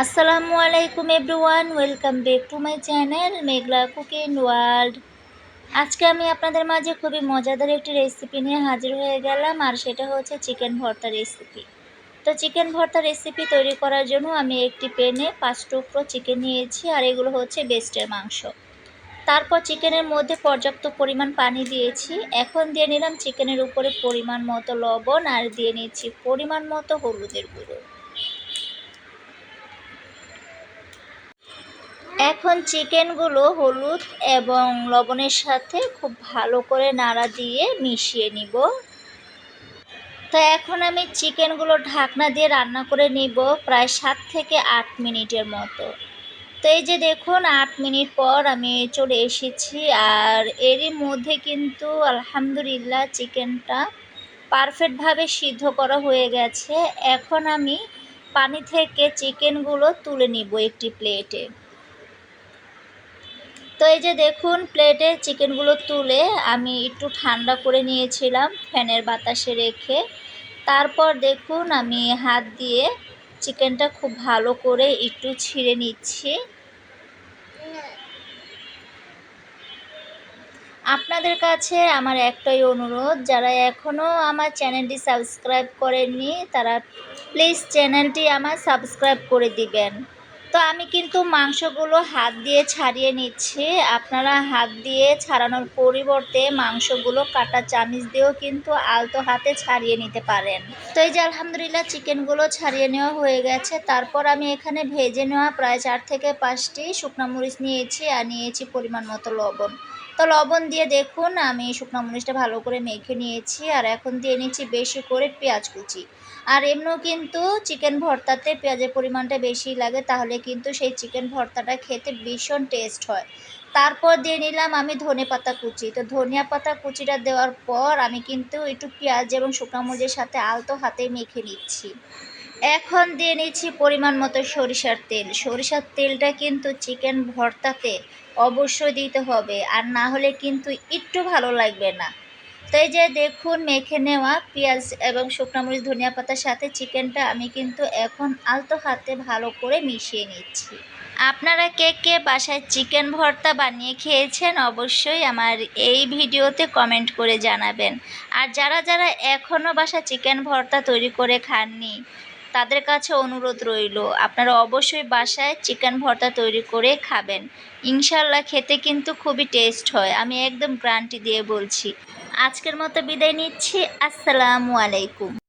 আসসালামু আলাইকুম everyone welcome back to my channel Meghla cooking world আজকে আমি আপনাদের মাঝে খুবই মজাদার একটি রেসিপি নিয়ে হাজির হয়ে গেলাম, আর সেটা হচ্ছে চিকেন ভর্তা রেসিপি তো চিকেন ভর্তা রেসিপি তৈরি করার জন্য আমি একটি প্যানে পাঁচ টুকরো চিকেন নিয়েছি, আর এগুলো হচ্ছে বেস্টের মাংস। তারপর চিকেনের মধ্যে পর্যাপ্ত পরিমাণ পানি দিয়েছি। এখন দিয়ে নিলাম চিকেনের উপরে পরিমাণ মতো লবণ, আর দিয়ে নিচ্ছি পরিমাণ মতো হলুদের গুঁড়ো। এখন চিকেনগুলো হলুদ এবং লবণের সাথে খুব ভালো করে নাড়া দিয়ে মিশিয়ে নিব। তো এখন আমি চিকেনগুলো ঢাকনা দিয়ে রান্না করে নিব প্রায় সাত থেকে আট মিনিটের মতো। তো এই যে দেখুন, আট মিনিট পর আমি চলে এসেছি আর এরই মধ্যে কিন্তু আলহামদুলিল্লাহ চিকেনটা পারফেক্টভাবে সিদ্ধ করা হয়ে গেছে। এখন আমি পানি থেকে চিকেনগুলো তুলে নিব একটি প্লেটে। তো এই যে দেখুন প্লেটে চিকেনগুলো তুলে আমি একটু ঠান্ডা করে নিয়েছিলাম ফ্যানের বাতাসে রেখে। তারপর দেখুন, আমি হাত দিয়ে চিকেনটা খুব ভালো করে একটু ছিঁড়ে নিচ্ছি। আপনাদের কাছে আমার একটাই অনুরোধ, যারা এখনও আমার চ্যানেলটি সাবস্ক্রাইব করেননি, তারা প্লিজ চ্যানেলটি আমার সাবস্ক্রাইব করে দিবেন। তো আমি কিন্তু মাংসগুলো হাত দিয়ে ছাড়িয়ে নিচ্ছি। আপনারা হাত দিয়ে ছাড়ানোর পরিবর্তে মাংসগুলো কাটা চামিচ দিয়েও কিন্তু আলতো হাতে ছাড়িয়ে নিতে পারেন। তো এই যে আলহামদুলিল্লাহ চিকেনগুলো ছাড়িয়ে নেওয়া হয়ে গেছে। তারপর আমি এখানে ভেজে নেওয়া প্রায় চার থেকে পাঁচটি শুকনা মরিচ নিয়েছি আর নিয়েছি পরিমাণ মতো লবণ। তো লবণ দিয়ে দেখুন, আমি শুকনো মরিচটা ভালো করে মেখে নিয়েছি, আর এখন দিয়ে নিচ্ছি বেশি করে পেঁয়াজ কুচি। আর এমনিও কিন্তু চিকেন ভর্তাতে পেঁয়াজের পরিমাণটা বেশি লাগে, তাহলে কিন্তু সেই চিকেন ভর্তাটা খেতে ভীষণ টেস্ট হয়। তারপর দিয়ে নিলাম আমি ধনে পাতা কুচি। তো ধনিয়া পাতা কুচিটা দেওয়ার পর আমি কিন্তু একটু পেঁয়াজ এবং শুকনো মরিচের সাথে আলতো হাতে মেখে নিচ্ছি। এখন দিয়ে নিচ্ছি পরিমাণ মতো সরিষার তেল। সরিষার তেলটা কিন্তু চিকেন ভর্তাতে অবশ্যই দিতে হবে, আর না হলে কিন্তু একটু ভালো লাগবে না। তো এই যে দেখুন, মেখে নেওয়া পেঁয়াজ এবং শুকনো মরিচ, ধনিয়া পাতার সাথে চিকেনটা আমি কিন্তু এখন আলতো হাতে ভালো করে মিশিয়ে নিচ্ছি। আপনারা কে কে বাসায় চিকেন ভর্তা বানিয়ে খেয়েছেন অবশ্যই আমার এই ভিডিওতে কমেন্ট করে জানাবেন। আর যারা যারা এখনও বাসা চিকেন ভর্তা তৈরি করে খাননি তাদের কাছে অনুরোধ রইল, আপনারা অবশ্যই বাসায় চিকেন ভর্তা তৈরি করে খাবেন। ইনশাল্লাহ খেতে কিন্তু খুবই টেস্ট হয়, আমি একদম গ্রান্টি দিয়ে বলছি। আজকের মতো বিদায় নিচ্ছি, আসসালামু আলাইকুম।